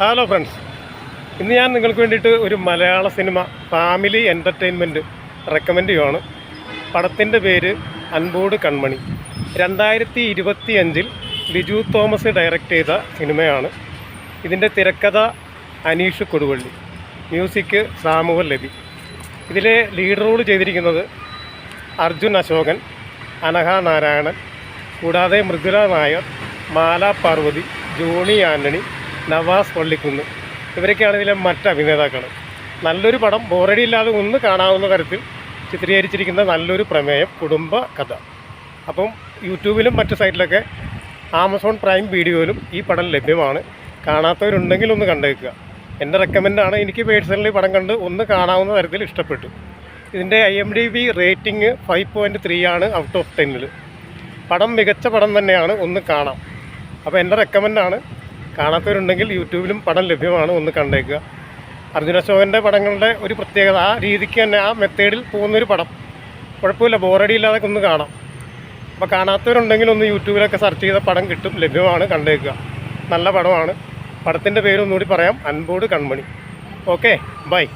Hello friends ഇന്ന് ഞാൻ നിങ്ങൾക്ക് വേണ്ടിയിട്ട് ഒരു മലയാള സിനിമ ഫാമിലി എന്റർടൈൻമെന്റ് റെക്കമെൻഡ് ചെയ്യുവാണ്. പടത്തിന്റെ പേര് അൻപോട് കൺമണി. രണ്ടായിരത്തി ഇരുപത്തി അഞ്ചിൽ ലിജു തോമസ് ഡയറക്റ്റ് ചെയ്ത സിനിമയാണ്. ഇതിന്റെ തിരക്കഥ അനീഷ് കൊടുവള്ളി. മ്യൂസിക് സാമുവൽ ലബി ഇതിലെ ലീഡ് റോൾ ചെയ്തിരിക്കുന്നത് അർജുൻ അശോകൻ അനഹ നാരായണൻ കൂടാതെ മൃദുല നായർ മാല പാർവതി ജോണി ആന്റണി നവാസ് പള്ളിക്കുന്ന്. ഇവരൊക്കെയാണ് ഇതിലെ മറ്റ് അഭിനേതാക്കൾ നല്ലൊരു പടം ബോറടി ഇല്ലാതെ ഒന്ന് കാണാവുന്ന തരത്തിൽ ചിത്രീകരിച്ചിരിക്കുന്ന നല്ലൊരു പ്രമേയം കുടുംബ കഥ. അപ്പം യൂട്യൂബിലും മറ്റ് സൈറ്റിലൊക്കെ ആമസോൺ പ്രൈം വീഡിയോയിലും ഈ പടം ലഭ്യമാണ്. കാണാത്തവരുണ്ടെങ്കിൽ ഒന്ന് കണ്ടേക്കുക. എന്റെ റെക്കമെൻഡാണ്. എനിക്ക് പേഴ്സണലി പടം കണ്ട് ഒന്ന് കാണാവുന്ന തരത്തിൽ ഇഷ്ടപ്പെട്ടു. ഇതിന്റെ I M D B rating five point three ആണ് ഔട്ട് ഓഫ് ടെന്നിൽ പടം മികച്ച പടം തന്നെയാണ്. ഒന്ന് കാണാം. അപ്പോൾ എന്റെ റെക്കമെൻഡാണ്. കാണാത്തവരുണ്ടെങ്കിൽ യൂട്യൂബിലും പടം ലഭ്യമാണ് ഒന്ന് കണ്ടേക്കുക. അർജുന അശോകന്റെ പടങ്ങളുടെ ഒരു പ്രത്യേകത ആ രീതിക്ക് തന്നെ ആ മെത്തേഡിൽ പോകുന്നൊരു പടം. കുഴപ്പമില്ല ബോറടി ഇല്ലാതെ ഒന്ന് കാണാം. അപ്പോൾ കാണാത്തവരുണ്ടെങ്കിൽ ഒന്ന് യൂട്യൂബിലൊക്കെ സെർച്ച് ചെയ്ത പടം കിട്ടും ലഭ്യമാണ് കണ്ടേക്കുക. നല്ല പടമാണ്. പടത്തിന്റെ പേരൊന്നുകൂടി പറയാം അൻപോട് കൺമണി. Okay bye